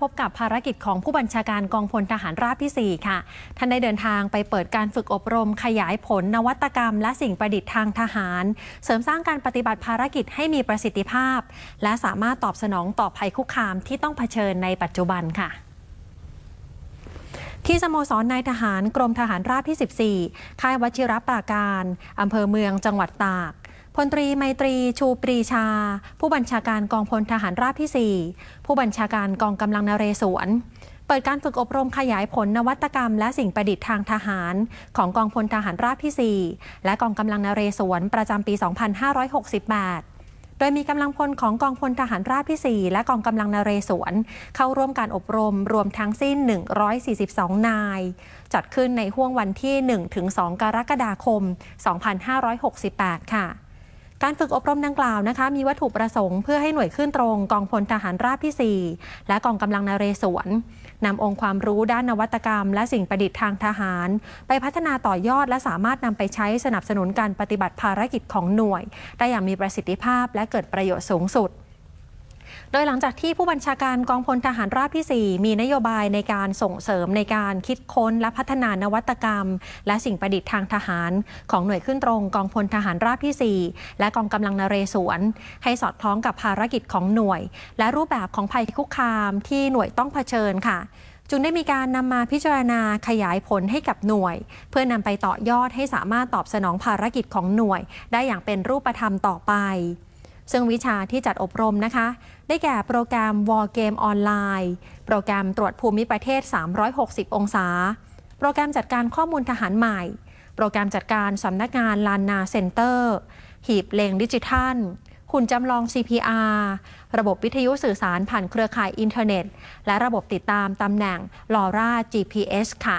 พบกับภารกิจของผู้บัญชาการกองพลทหารราบที่ 4 ค่ะ ท่านได้เดินทางไปเปิดการฝึกอบรมขยายผลนวัตกรรม และสิ่งประดิษฐ์ทางทหาร เสริมสร้างการปฏิบัติภารกิจให้มีประสิทธิภาพ และสามารถตอบสนองต่อภัยคุกคามที่ต้องเผชิญในปัจจุบันค่ะที่สโมสรนายทหารกรมทหารราบที่ 14 ค่ายวชิรปราการ อำเภอเมืองจังหวัดตาก พลตรีไมตรีชูปรีชา ผู้บัญชาการกองพลทหารราบที่ 4 ผู้บัญชาการกองกำลังนเรศวร เปิดการฝึกอบรมขยายผลนวัตกรรม และสิ่งประดิษฐ์ทางทหาร ของกองพลทหารราบที่ 4 และกองกำลังนเรศวรประจำปี 2568โดยมีกำลังพลของกองพลทหารราบที่ 4 และกองกำลังนเรศวร เข้าร่วมการอบรมรวมทั้งสิ้น 142 นาย จัดขึ้นในห่วงวันที่ 1-2 กรกฎาคม 2568 ค่ะ การฝึกอบรมดังกล่าวนะคะ มีวัตถุประสงค์เพื่อให้หน่วยขึ้นตรงกองพลทหารราบที่ 4 และกองกำลังนเรศวรนำองค์ความรู้ด้านนวัตกรรม และสิ่งประดิษฐ์ทางทหาร ไปพัฒนาต่อยอด และสามารถนำไปใช้สนับสนุนการปฏิบัติภารกิจของหน่วย ได้อย่างมีประสิทธิภาพและเกิดประโยชน์สูงสุด โดยหลังจากที่ผู้บัญชาการกองพลทหารราบที่ 4 มีนโยบายในการส่งเสริมในการคิดค้นและพัฒนานวัตกรรม และสิ่งประดิษฐ์ทางทหาร ของหน่วยขึ้นตรงกองพลทหารราบที่ 4 และกองกำลังนเรศวร ให้สอดคล้องกับภารกิจของหน่วย และรูปแบบของภัยคุกคามที่หน่วยต้องเผชิญค่ะจึงได้มีการนำมาพิจารณาขยายผลให้กับหน่วย เพื่อนำไปต่อยอดให้สามารถตอบสนองภารกิจของหน่วย ได้อย่างเป็นรูปธรรมต่อไป ซึ่งวิชาที่จัดอบรมนะคะ ได้แก่โปรแกรม War Game ออนไลน์โปรแกรมตรวจภูมิประเทศ 360 องศา โปรแกรมจัดการข้อมูลทหารใหม่ โปรแกรมจัดการสำนักงานลานนาเซ็นเตอร์ หีบเลงดิจิทัลหุ่นจำลอง CPR ระบบวิทยุสื่อสารผ่านเครือข่ายอินเทอร์เน็ต และระบบติดตามตำแหน่ง LoRa GPS ค่ะ